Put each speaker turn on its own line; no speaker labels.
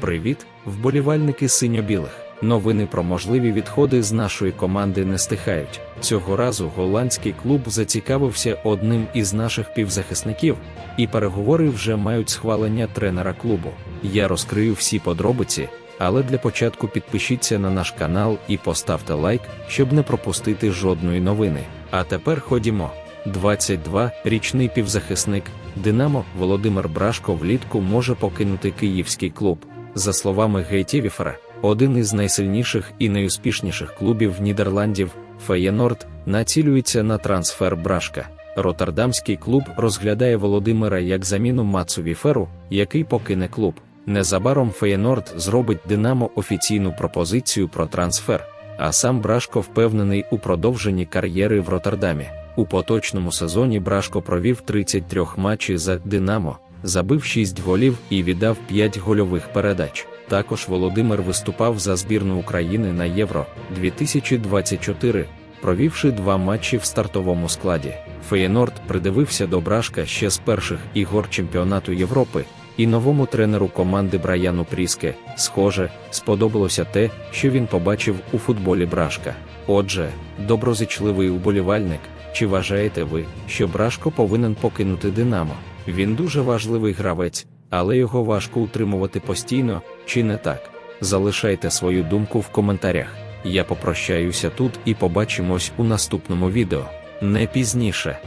Привіт, вболівальники синьо-білих. Новини про можливі відходи з нашої команди не стихають. Цього разу голландський клуб зацікавився одним із наших півзахисників, і переговори вже мають схвалення тренера клубу. Я розкрию всі подробиці, але для початку підпишіться на наш канал і поставте лайк, щоб не пропустити жодної новини. А тепер ходімо. 22-річний півзахисник Динамо Володимир Брашко влітку може покинути київський клуб. За словами Гейтєвіфера, один із найсильніших і найуспішніших клубів Нідерландів, Феєнорд, націлюється на трансфер Брашка. Роттердамський клуб розглядає Володимира як заміну Мацу Віферу, який покине клуб. Незабаром Феєнорд зробить Динамо офіційну пропозицію про трансфер, а сам Брашко впевнений у продовженні кар'єри в Роттердамі. У поточному сезоні Брашко провів 33 матчі за Динамо, забив 6 голів і віддав 5 гольових передач. Також Володимир виступав за збірну України на Євро 2024, провівши два матчі в стартовому складі. Феєнорд придивився до Брашка ще з перших ігор чемпіонату Європи, і новому тренеру команди Браяну Пріске, схоже, сподобалося те, що він побачив у футболі Брашка. Отже, доброзичливий уболівальник, чи вважаєте ви, що Брашко повинен покинути Динамо? Він дуже важливий гравець, але його важко утримувати постійно, чи не так? Залишайте свою думку в коментарях. Я попрощаюся тут і побачимось у наступному відео. Не пізніше.